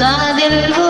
காதல் ஓ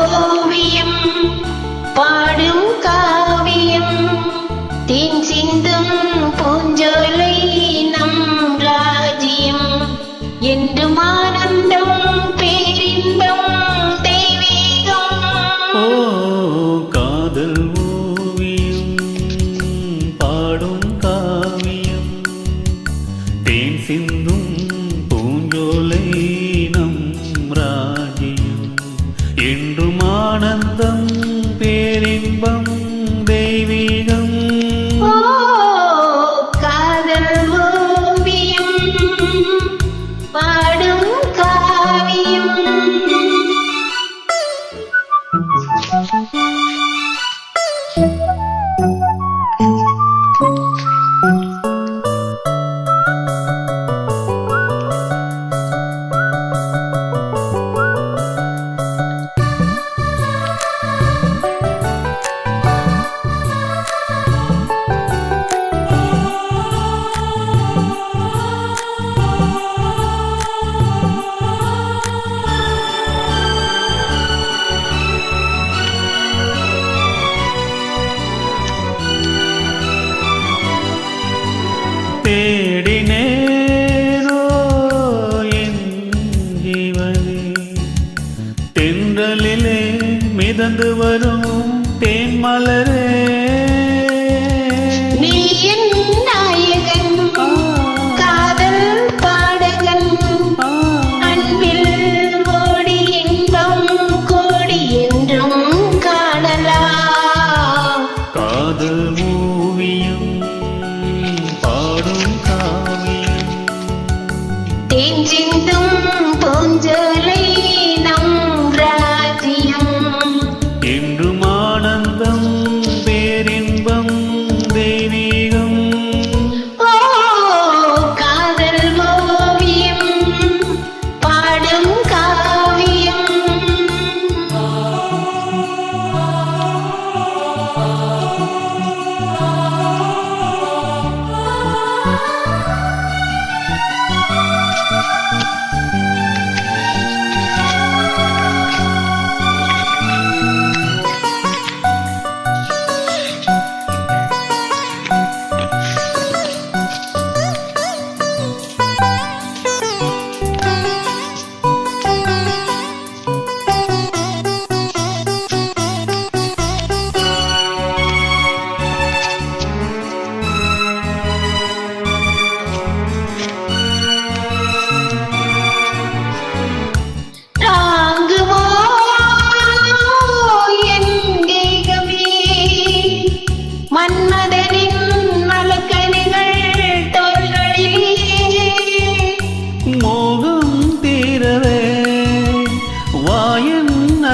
விருந்து வரும் தேன் மலரே.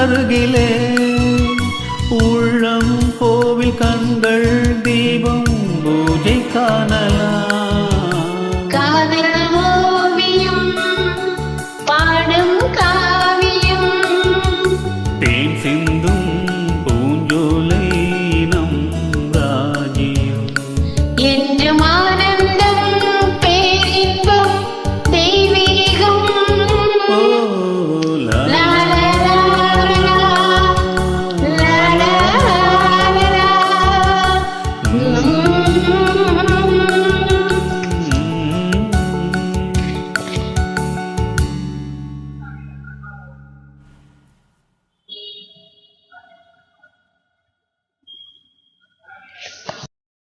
அருகிலே உள்ளம் கோவில் கண்கள் தீபம் பூஜை காணலாம்.